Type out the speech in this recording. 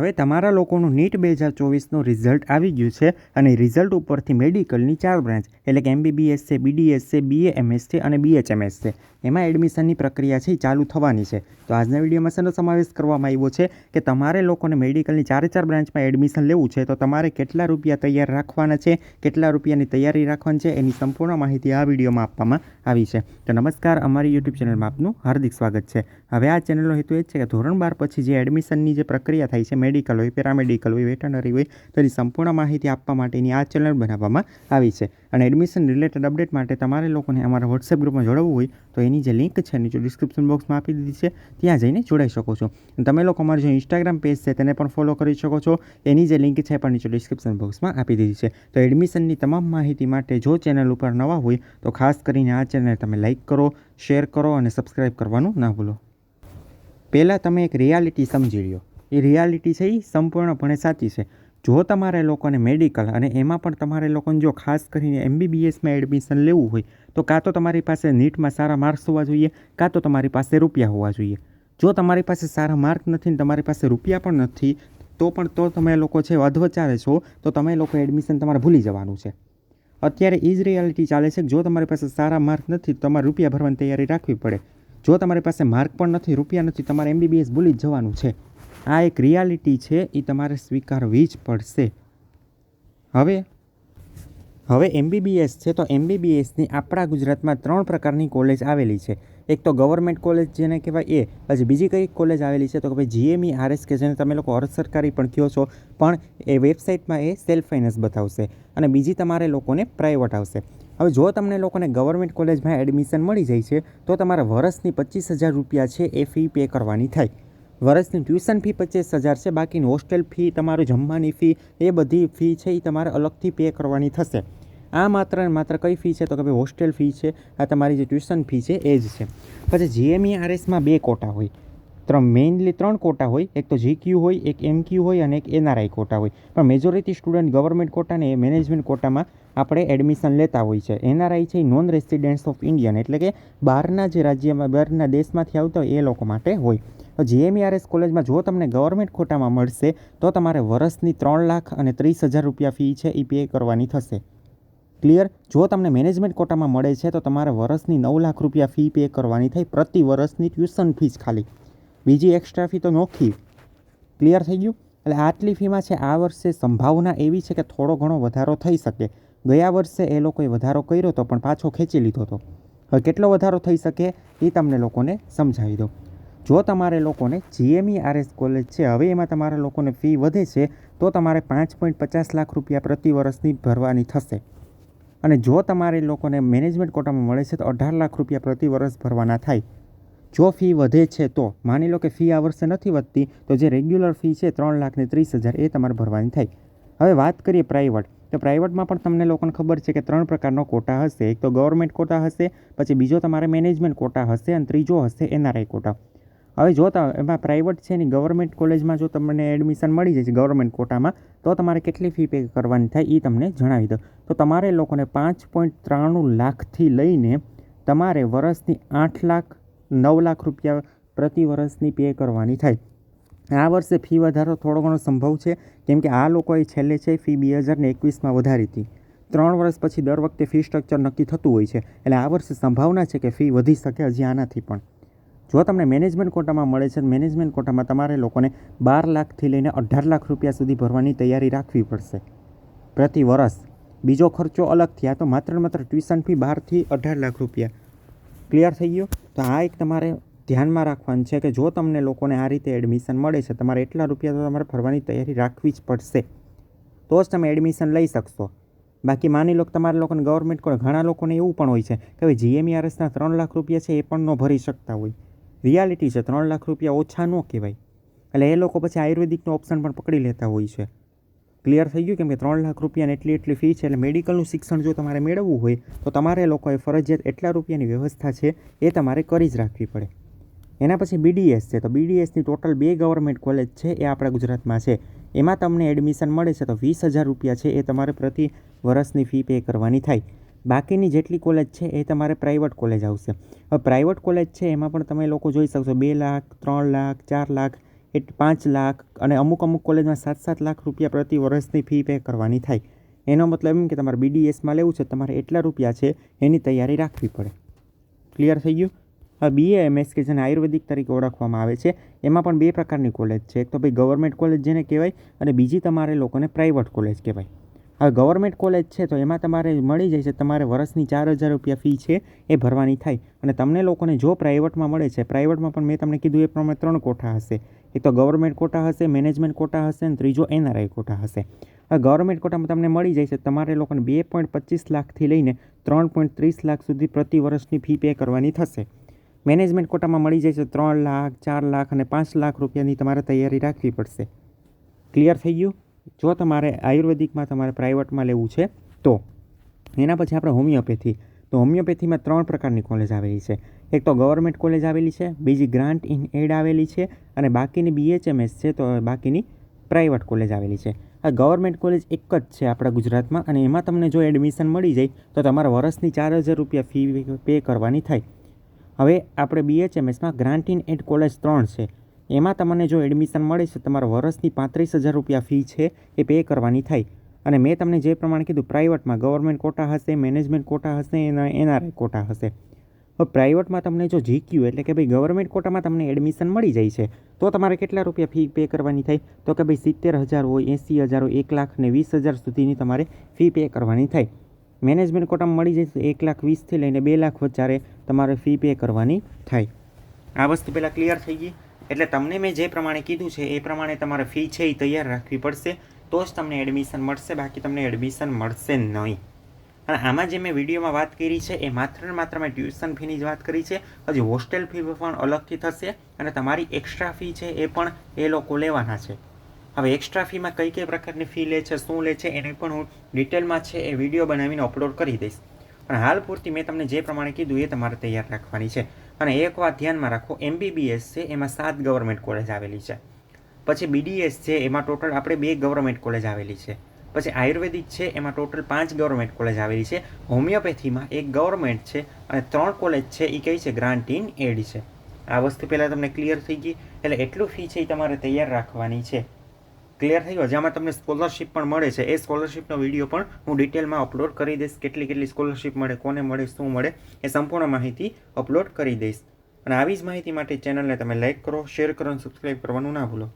હવે તમારા લોકોનું નીટ બે હજાર ચોવીસનું રિઝલ્ટ આવી ગયું છે અને રિઝલ્ટ ઉપરથી મેડિકલની ચાર બ્રાન્ચ, એટલે કે એમબીબીએસ છે, બીડીએસ છે, બીએ, એમએસ છે અને બીએચએમએસ છે. એમાં એડમિશનની પ્રક્રિયા છે એ ચાલુ થવાની છે. તો આજના વિડીયોમાં શેનો સમાવેશ કરવામાં આવ્યો છે કે તમારે લોકોને મેડિકલની ચારે ચાર બ્રાન્ચમાં એડમિશન લેવું છે તો તમારે કેટલા રૂપિયા તૈયાર રાખવાના છે, કેટલા રૂપિયાની તૈયારી રાખવાની છે એની સંપૂર્ણ માહિતી આ વિડીયોમાં આપવામાં આવી છે. તો નમસ્કાર, અમારી યુટ્યુબ ચેનલમાં આપનું હાર્દિક સ્વાગત છે. હવે આ ચેનલનો હેતુ એ છે કે ધોરણ બાર પછી જે એડમિશનની જે પ્રક્રિયા થાય છે મેડિકલ હોય, પેરામેડિકલ હોય વેટનરી હોય, તેની સંપૂર્ણ માહિતી આપવા માટેની આ ચેનલ બનાવવામાં આવી છે. અને એડમિશન રિલેટેડ અપડેટ માટે તમારે લોકોને અમારા વોટ્સએપ ગ્રુપમાં જોડવું હોય, તો એની જે લિંક છે નીચે ડિસ્ક્રિપ્શન બોક્સમાં આપી દીધી છે. ત્યાં જઈને જોડાઈ શકો છો. તમે લોકો અમારું જે ઇન્સ્ટાગ્રામ પેજ છે તેને પણ ફોલો કરી શકો છો. એની જે લિંક છે પણ નીચે ડિસ્ક્રિપ્શન બોક્સમાં આપી દીધી છે. તો એડમિશનની તમામ માહિતી માટે જો ચેનલ ઉપર નવા હોય, તો ખાસ કરીને આ ચેનલ તમે લાઇક કરો શેર કરો અને સબસ્ક્રાઈબ કરવાનું ના ભૂલો. પહેલાં તમે એક રિયાલિટી સમજી લ્યો. એ રિયાલિટી છે, એ સંપૂર્ણપણે સાચી છે. જો તમારે લોકોને મેડિકલ અને એમાં પણ તમારે લોકોને જો ખાસ કરીને એમબીબીએસમાં એડમિશન લેવું હોય, તો કાં તો તમારી પાસે નીટમાં સારા માર્ક્સ હોવા જોઈએ, કાં તો તમારી પાસે રૂપિયા હોવા જોઈએ. જો તમારી પાસે સારા માર્ક નથી ને તમારી પાસે રૂપિયા પણ નથી, તો પણ તો તમે લોકો છે અધવચારે છો, તો તમે લોકો એડમિશન તમારે ભૂલી જવાનું છે. અત્યારે એ જ રિયાલિટી ચાલે છે કે જો તમારી પાસે સારા માર્ક નથી, તો તમારે રૂપિયા ભરવાની તૈયારી રાખવી પડે. જો તમારી પાસે માર્ક પણ નથી, રૂપિયા નથી, તમારે એમબીબીએસ ભૂલી જ જવાનું છે. આ એક રિયાલિટી છે એ તમારે સ્વીકારવી જ પડશે. હવે હવે એમબીબીએસ છે, તો એમબીબીએસની આપણા ગુજરાતમાં ત્રણ પ્રકારની કોલેજ આવેલી છે. એક તો ગવર્મેન્ટ કોલેજ જેને કહેવાય એ, પછી બીજી કઈ કોલેજ આવેલી છે, તો કે ભાઈ જીએમઈ આરએસ કે જેને તમે લોકો અર્ધ સરકારી પણ કહો છો, પણ એ વેબસાઇટમાં એ સેલ્ફ ફાઇનાન્સ બતાવશે અને બીજી તમારે લોકોને પ્રાઇવેટ આવશે. હવે જો તમને લોકોને ગવર્મેન્ટ કોલેજમાં એડમિશન મળી જાય છે, તો તમારે વર્ષની પચીસ હજાર રૂપિયા છે એ ફી પે કરવાની થાય. વર્ષની ટ્યુશન ફી પચીસ હજાર છે, બાકીની હોસ્ટેલ ફી, તમારું જમવાની ફી, એ બધી ફી છે એ તમારે અલગથી પે કરવાની થશે. આ માત્ર ને માત્ર કઈ ફી છે? તો કે ભાઈ હોસ્ટેલ ફી છે, આ તમારી જે ટ્યુશન ફી છે, એ જ છે. પછી જીએમઈ આરએસમાં બે કોટા હોય. ત્રણ મેઇનલી ત્રણ કોટા હોય. એક તો જીક્યુ હોય, એક એમક્યુ હોય અને એક એનઆરઆઈ કોટા હોય. પણ મેજોરિટી સ્ટુડન્ટ ગવર્મેન્ટ કોટાને એ મેનેજમેન્ટ કોટામાં આપણે એડમિશન લેતા હોય છે. એનઆરઆઈ છે એ નોન રેસિડેન્ટ્સ ઓફ ઇન્ડિયન એટલે કે બહારના જે રાજ્યમાં, બહારના દેશમાંથી આવતા હોય, એ લોકો માટે હોય. જીએમઈઆરએસ કોલેજમાં જો તમને ગવર્મેન્ટ કોટામાં મળશે, તો તમારે વર્ષની ત્રણ લાખ અને ત્રીસ હજાર રૂપિયા ફી છે એ પે કરવાની થશે. ક્લિયર જો તમને મેનેજમેન્ટ કોટામાં મળે છે, તો તમારે વર્ષની નવ લાખ રૂપિયા ફી પે કરવાની થાય પ્રતિ વર્ષની ટ્યુશન ફીસ ખાલી. બીજી એક્સ્ટ્રા ફી તો નોખી. ક્લિયર થઈ ગયું? એટલે આટલી ફીમાં છે, આ વર્ષે સંભાવના એવી છે કે થોડો ઘણો વધારો થઈ શકે. ગયા વર્ષે એ લોકોએ વધારો કર્યો હતો પણ પાછો ખેંચી લીધો હતો હવે કેટલો વધારો થઈ શકે એ તમને લોકોને સમજાવી દઉં. જો તમારે લોકોને જીએમઈ આરએસ કોલેજ છે, હવે એમાં તમારા લોકોને ફી વધે છે, તો તમારે પાંચ પોઈન્ટ પચાસ લાખ રૂપિયા પ્રતિ વર્ષની ભરવાની થશે. અને જો તમારે લોકોને મેનેજમેન્ટ કોટામાં મળે છે, તો અઢાર લાખ રૂપિયા પ્રતિ વર્ષ ભરવાના થાય. જો ફી વધે છે, તો માની લો કે ફી આ વર્ષે નથી વધતી, તો જે રેગ્યુલર ફી છે, ત્રણ લાખને ત્રીસ હજાર, એ તમારે ભરવાની થાય. હવે વાત કરીએ પ્રાઇવેટ તો પ્રાઇવેટમાં પણ તમને લોકોને ખબર છે કે ત્રણ પ્રકારનો કોટા હશે. એક તો ગવર્મેન્ટ કોટા હશે, પછી બીજો તમારે મેનેજમેન્ટ કોટા હશે, અને ત્રીજો હશે એનઆરઆઈ કોટા હવે જો એમાં પ્રાઇવેટ છે એની ગવર્મેન્ટ કોલેજમાં જો તમને એડમિશન મળી જાય છે ગવર્મેન્ટ કોટામાં તો તમારે કેટલી ફી પે કરવાની થાય એ તમને જણાવી દો તો તમારે લોકોને પાંચ પોઈન્ટ ત્રાણું લાખથી લઈને તમારે વર્ષની આઠ લાખ, નવ લાખ રૂપિયા પ્રતિ વર્ષની પે કરવાની થાય. આ વર્ષે ફી વધારો થોડો ઘણો સંભવ છે, કેમ કે આ લોકોએ છેલ્લે છે ફી બે હજાર ને એકવીસમાં વધારી હતી. ત્રણ વર્ષ પછી દર વખતે ફી સ્ટ્રક્ચર નક્કી થતું હોય છે, એટલે આ વર્ષે સંભાવના છે કે ફી વધી શકે હજી આનાથી પણ. જો તમને મેનેજમેન્ટ કોટામાં મળે છે, મેનેજમેન્ટ કોટામાં તમારે લોકોને બાર લાખથી લઈને અઢાર લાખ રૂપિયા સુધી ભરવાની તૈયારી રાખવી પડશે. પ્રતિ વર્ષ બીજો ખર્ચો અલગથી આ તો માત્ર માત્ર ટ્યુશન ફી બારથી અઢાર લાખ રૂપિયા. ક્લિયર થઈ ગયો? તો આ એક તમારે ધ્યાનમાં રાખવાનું છે કે જો તમને લોકોને આ રીતે એડમિશન મળે છે, તમારે એટલા રૂપિયા તો તમારે ભરવાની તૈયારી રાખવી જ પડશે. તો જ તમે એડમિશન લઈ શકશો. બાકી માની લો કે તમારા લોકોને ગવર્મેન્ટ કોલેજ ઘણા લોકોને એવું પણ હોય છે કે ભાઈ જીએમઈઆરએસના ત્રણ લાખ રૂપિયા છે, એ પણ ન ભરી શકતા હોય. રિયાલિટી છે, ત્રણ લાખ રૂપિયા ઓછા ન કહેવાય. એટલે એ લોકો પછી આયુર્વેદિકનો ઓપ્શન પણ પકડી લેતા હોય છે. ક્લિયર થઈ ગયું કેમ કે ત્રણ લાખ રૂપિયાની એટલી એટલી ફી છે, એટલે મેડિકલનું શિક્ષણ જો તમારે મેળવવું હોય, તો તમારે લોકોએ ફરજિયાત એટલા રૂપિયાની વ્યવસ્થા છે, એ તમારે કરી જ રાખવી પડે. એના પછી બીડીએસ છે, તો બીડીએસની ટોટલ બે ગવર્મેન્ટ કોલેજ છે, એ આપણા ગુજરાતમાં છે. એમાં તમને એડમિશન મળે છે, તો વીસ હજાર રૂપિયા છે, એ તમારે પ્રતિ વર્ષની ફી પે કરવાની થાય. બાકીની જેટલી કોલેજ છે એ તમારે પ્રાઇવેટ કોલેજ આવશે. હવે પ્રાઇવેટ કોલેજ છે એમાં પણ તમે લોકો જોઈ શકશો બે લાખ, ત્રણ લાખ, ચાર લાખ એ પાંચ લાખ અને અમુક અમુક કોલેજમાં સાત સાત લાખ રૂપિયા પ્રતિ વર્ષની ફી પે કરવાની થાય. એનો મતલબ એમ કે તમારે બીડીએસમાં લેવું છે તમારે એટલા રૂપિયા છે એની તૈયારી રાખવી પડે. ક્લિયર થઈ ગયું? હવે બીએ એમએસ કે જેને આયુર્વેદિક તરીકે ઓળખવામાં આવે છે, એમાં પણ બે પ્રકારની કોલેજ છે. એક તો ભાઈ ગવર્મેન્ટ કોલેજ જેને કહેવાય અને બીજી તમારે લોકોને પ્રાઇવેટ કોલેજ કહેવાય. હવે ગવર્મેન્ટ કોલેજ છે તો એમાં તમારે મળી જાય છે, તમારે વર્ષની ચાર હજાર રૂપિયા ફી છે, એ ભરવાની થાય. અને તમને લોકોને જો પ્રાઇવેટમાં મળે છે પ્રાઇવેટમાં પણ મેં તમને કીધું એ પ્રમાણે ત્રણ કોઠા હશે. એક તો ગવર્મેન્ટ કોટા હશે મેનેજમેન્ટ કોટા હશે અને ત્રીજો એનઆરઆઈ કોટા હશે. હવે ગવર્મેન્ટ કોટામાં તમને મળી જાય છે, તમારે લોકોને બે પોઈન્ટ પચીસ લાખથી લઈને ત્રણ પોઈન્ટ ત્રીસ લાખ સુધી પ્રતિ વર્ષની ફી પે કરવાની થશે. મેનેજમેન્ટ કોટામાં મળી જાય છે, ત્રણ લાખ, ચાર લાખ અને પાંચ લાખ રૂપિયાની તમારે તૈયારી રાખવી પડશે. ક્લિયર થઈ ગયું? જો તમારે આયુર્વેદિકમાં તમારે પ્રાઇવેટમાં લેવું છે, તો એના પછી આપણે હોમિયોપેથી. તો હોમિયોપેથીમાં ત્રણ પ્રકારની કોલેજ આવેલી છે. એક તો ગવર્મેન્ટ કોલેજ આવેલી છે, બીજી ગ્રાન્ટ ઇન એડ આવેલી છે, અને બાકીની બીએચએમએસ છે, તો બાકીની પ્રાઇવેટ કોલેજ આવેલી છે. આ ગવર્મેન્ટ કોલેજ એક જ છે આપણા ગુજરાતમાં, અને એમાં તમને જો એડમિશન મળી જાય, તો તમારે વર્ષની ચાર હજાર રૂપિયા ફી પે કરવાની થાય. હવે આપણે બીએચએમએસમાં ગ્રાન્ટ ઇન એડ કોલેજ ત્રણ છે. એમાં તમને જો એડમિશન મળે છે, તમારે વર્ષની પાંત્રીસ હજાર રૂપિયા ફી છે, એ પે કરવાની થાય. અને મેં તમને જે પ્રમાણે કીધું પ્રાઇવેટમાં ગવર્મેન્ટ કોટા હશે મેનેજમેન્ટ કોટા હશે, એના, એનઆરઆઈ કોટા હશે. હવે પ્રાઇવેટમાં તમને જો જીક્યુ એટલે કે ભાઈ ગવર્મેન્ટ કોટામાં તમને એડમિશન મળી જાય છે, તો તમારે કેટલા રૂપિયા ફી પે કરવાની થાય? તો કે ભાઈ સિત્તેર હજાર હોય, એંસી હજાર હોય, એક લાખ ને વીસ હજાર સુધીની તમારે ફી પે કરવાની થાય. મેનેજમેન્ટ કોટામાં મળી જાય એક લાખ વીસથી લઈને બે લાખ વચ્ચે તમારે ફી પે કરવાની થાય. આ વસ્તુ પહેલાં ક્લિયર થઈ ગઈ? એટલે તમને મેં જે પ્રમાણે કીધું છે, એ પ્રમાણે તમારે ફી છે એ તૈયાર રાખવી પડશે, તો જ તમને એડમિશન મળશે, બાકી તમને એડમિશન મળશે નહીં. અને આમાં જે મેં વિડીયોમાં વાત કરી છે, એ માત્ર ને માત્ર મેં ટ્યુશન ફીની જ વાત કરી છે, હજી હોસ્ટેલ ફી પણ અલગથી થશે, અને તમારી એક્સ્ટ્રા ફી છે એ પણ એ લોકો લેવાના છે. હવે એક્સ્ટ્રા ફીમાં કઈ કઈ પ્રકારની ફી લે છે, શું લે છે, એની પણ હું ડિટેલમાં છે એ વીડિયો બનાવીને અપલોડ કરી દઈશ. પણ હાલ પૂરતી મેં તમને જે પ્રમાણે કીધું એ તમારે તૈયાર રાખવાની છે. અને એક વાત ધ્યાનમાં રાખો એમબીબીએસ છે, એમાં સાત ગવર્મેન્ટ કોલેજ આવેલી છે. પછી બીડીએસ છે, એમાં ટોટલ આપણે બે ગવર્મેન્ટ કોલેજ આવેલી છે. પછી આયુર્વેદિક છે, એમાં ટોટલ પાંચ ગવર્મેન્ટ કોલેજ આવેલી છે. હોમિયોપેથીમાં એક ગવર્મેન્ટ છે અને ત્રણ કોલેજ છે એ કઈ છે? ગ્રાન્ટ ઇન એડ છે. આ વસ્તુ પહેલાં તમને ક્લિયર થઈ ગઈ, એટલે એટલું ફી છે એ તમારે તૈયાર રાખવાની છે. ક્લિયર થઈ ગયો. જેમાં તમને સ્કોલરશિપ પણ મળે છે. એ સ્કોલરશિપનો વીડિયો પણ હું ડિટેલમાં અપલોડ કરી દઈશ. કેટલી કેટલી સ્કોલરશિપ મળે, કોને મળે, શું મળે, એ સંપૂર્ણ માહિતી અપલોડ કરી દઈશ. અને આવી જ માહિતી માટે ચેનલને તમે લાઇક કરો શેર કરો અને સબસ્ક્રાઈબ કરવાનું ના ભૂલો.